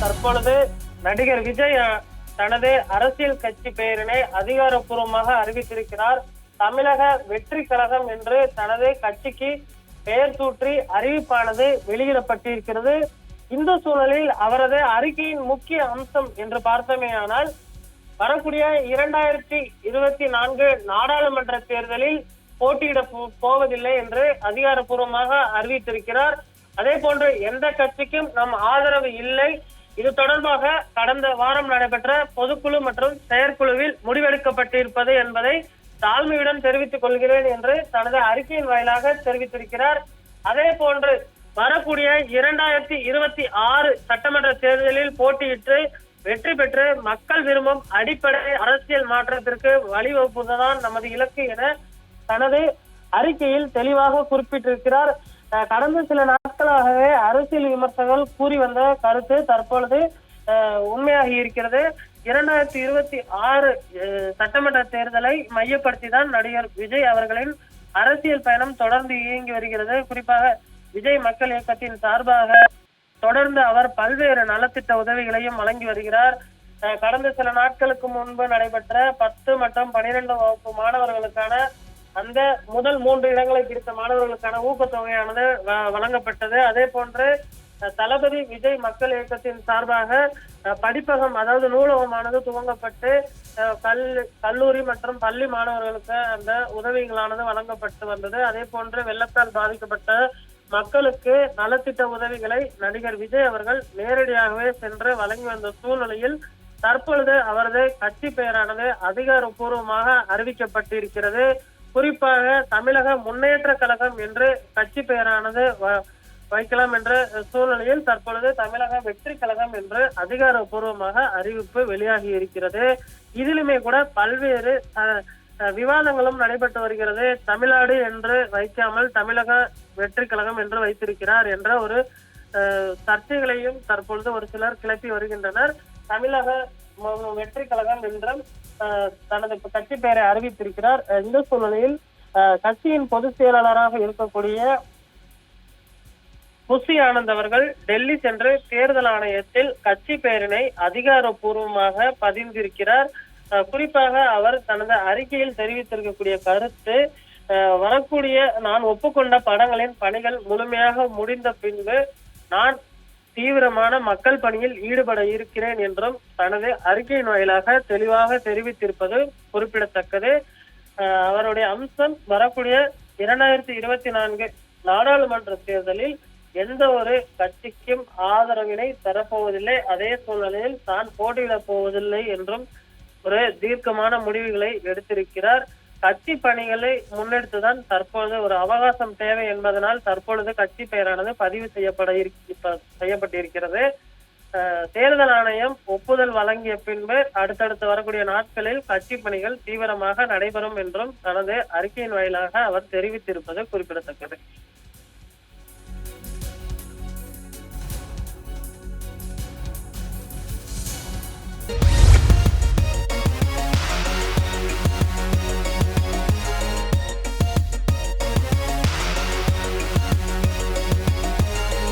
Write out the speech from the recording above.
தற்பொழுது நடிகர் விஜய் தனது அரசியல் கட்சி பெயரினை அதிகாரப்பூர்வமாக அறிவித்திருக்கிறார். தமிழக வெற்றி கழகம் என்று தனது கட்சிக்கு பெயர் சூற்றி அறிவிப்பானது வெளியிடப்பட்டிருக்கிறது. இந்த சூழலில் அவரது அறிக்கையின் முக்கிய அம்சம் என்று பார்த்தோமேயானால் வரக்கூடிய இரண்டாயிரத்தி இருபத்தி நான்கு நாடாளுமன்ற தேர்தலில் போட்டியிட போ- போவதில்லை என்று அதிகாரப்பூர்வமாக அறிவித்திருக்கிறார். அதே போன்று எந்த கட்சிக்கும் நம் ஆதரவு இல்லை. இது தொடர்பாக கடந்த வாரம் நடைபெற்ற பொதுக்குழு மற்றும் செயற்குழுவில் முடிவெடுக்கப்பட்டிருப்பது என்பதை தாழ்மையுடன் தெரிவித்துக் கொள்கிறேன் என்று தனது அறிக்கையின் வாயிலாக தெரிவித்திருக்கிறார். அதே போன்று வரக்கூடிய இரண்டாயிரத்தி இருபத்தி ஆறு சட்டமன்ற தேர்தலில் போட்டியிட்டு வெற்றி பெற்று மக்கள் விரும்பும் அடிப்படை அரசியல் மாற்றத்திற்கு வழிவகுப்பதுதான் நமது இலக்கு என தனது அறிக்கையில் தெளிவாக குறிப்பிட்டிருக்கிறார். கடந்த சில நாட்களாகவே அரசியல் விமர்சகர்கள் கூறி வந்த கருத்து தற்பொழுது உண்மையாகி இருக்கிறது. இரண்டாயிரத்தி இருபத்தி ஆறு சட்டமன்ற தேர்தலை மையப்படுத்தி தான் நடிகர் விஜய் அவர்களின் அரசியல் பயணம் தொடர்ந்து இயங்கி வருகிறது. குறிப்பாக விஜய் மக்கள் இயக்கத்தின் சார்பாக தொடர்ந்து அவர் பல்வேறு நலத்திட்ட உதவிகளையும் வழங்கி வருகிறார். அஹ் கடந்த சில நாட்களுக்கு முன்பு நடைபெற்ற பத்து மற்றும் பனிரெண்டு வகுப்பு மாணவர்களுக்கான அந்த முதல் மூன்று இடங்களை பிடித்த மாணவர்களுக்கான ஊக்கத்தொகையானது வ- வழங்கப்பட்டது. அதே போன்று தளபதி விஜய் மக்கள் இயக்கத்தின் சார்பாக படிப்பகம் அதாவது நூலகமானது துவங்கப்பட்டு கல் கல்லூரி மற்றும் பள்ளி மாணவர்களுக்கு அந்த உதவிகளானது வழங்கப்பட்டு வந்தது. அதே போன்று வெள்ளத்தால் பாதிக்கப்பட்ட மக்களுக்கு நலத்திட்ட உதவிகளை நடிகர் விஜய் அவர்கள் நேரடியாகவே சென்று வழங்கி வந்த சூழ்நிலையில் தற்பொழுது அவரது கட்சி பெயரானது அதிகாரப்பூர்வமாக அறிவிக்கப்பட்டிருக்கிறது. குறிப்பாக தமிழக முன்னேற்ற கழகம் என்று கட்சி பெயரானது வ- வைக்கலாம் என்ற சூழ்நிலையில் தற்பொழுது தமிழக வெற்றி கழகம் என்று அதிகாரப்பூர்வமாக அறிவிப்பு வெளியாகி இருக்கிறது. இதிலுமே கூட பல்வேறு விவாதங்களும் நடைபெற்று வருகிறது. தமிழ்நாடு என்று வைக்காமல் தமிழக வெற்றி கழகம் என்று வைத்திருக்கிறார் என்ற ஒரு சர்ச்சைகளையும் தற்பொழுது ஒரு சிலர் கிளப்பி வருகின்றனர். தமிழக வெற்றி கழகம் என்றும் தனது கட்சி பெயரை அறிவித்திருக்கிறார். இந்த சூழ்நிலையில் கட்சியின் பொதுச் செயலாளராக இருக்கக்கூடிய புஷி ஆனந்த் அவர்கள் டெல்லி சென்று தேர்தல் ஆணையத்தில் கட்சி பெயரினை அதிகாரப்பூர்வமாக பதிந்திருக்கிறார். குறிப்பாக அவர் தனது அறிக்கையில் தெரிவித்திருக்கக்கூடிய கருத்து வரக்கூடிய நான் ஒப்புக்கொண்ட படங்களின் பணிகள் முழுமையாக முடிந்த பின்பு நான் தீவிரமான மக்கள் பணியில் ஈடுபட இருக்கிறேன் என்றும் தனது அறிக்கையின் வாயிலாக தெளிவாக தெரிவித்திருப்பது குறிப்பிடத்தக்கது. அவருடைய அம்சம் வரக்கூடிய இரண்டாயிரத்தி இருபத்தி நான்கு நாடாளுமன்ற தேர்தலில் எந்த ஒரு கட்சிக்கும் ஆதரவினை தரப்போவதில்லை. அதே சூழ்நிலையில் தான் போட்டியிடப் போவதில்லை என்றும் ஒரு தீர்க்கமான முடிவுகளை எடுத்திருக்கிறார். கட்சி பணிகளை முன்னெடுத்துதான் தற்பொழுது ஒரு அவகாசம் தேவை என்பதனால் தற்பொழுது கட்சி பெயரானது பதிவு செய்யப்பட செய்யப்பட்டிருக்கிறது. தேர்தல் ஆணையம் ஒப்புதல் வழங்கிய பின்பு அடுத்தடுத்து வரக்கூடிய நாட்களில் கட்சி பணிகள் தீவிரமாக நடைபெறும் என்றும் தனது அறிக்கையின் வாயிலாக அவர் தெரிவித்திருப்பது குறிப்பிடத்தக்கது.